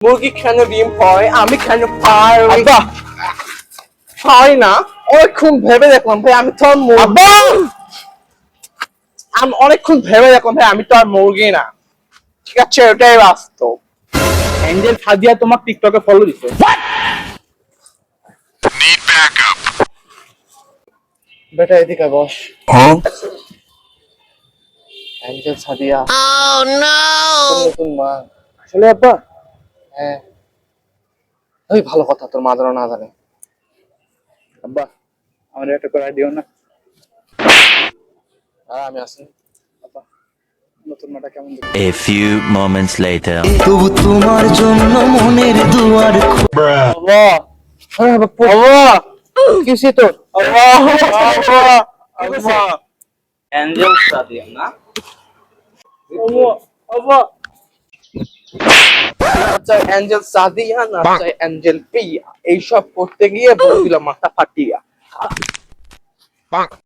মুরগি কেন ডিম হয়? আমি কেন পাই? হয় না। অনেকক্ষণ ভেবে দেখলাম ভাই আমি তো আমি অনেকক্ষণ ভেবে দেখলাম ভাই আমি তো আর মুরগি না। ঠিক আছে ওটাই বাস্তব। অ্যাঞ্জেল সাদিয়া তোমার টিকটকে ফলো দিছে. বেটা এদিকে বস। অ্যাঞ্জেল সাদিয়া তোর নতুন মা। আসলে আব্বা হ্যাঁ। ওই ভালো কথা তোর মা যেন না জানে। আব্বা আমার একটা করে দিও না। আর আমি আব্বা দেখতে? A few moments later. তবু তোমার জন্য মনের দুয়ার বাবা হ্যাঁ বাবা কিসে তো অ্যাঞ্জেল সাদিয়া না? চাই অ্যাঞ্জেল সাদিয়া না চায় অ্যাঞ্জেল পিয়া এইসব করতে গিয়ে বলে দিলাম মাথা ফাটিয়া।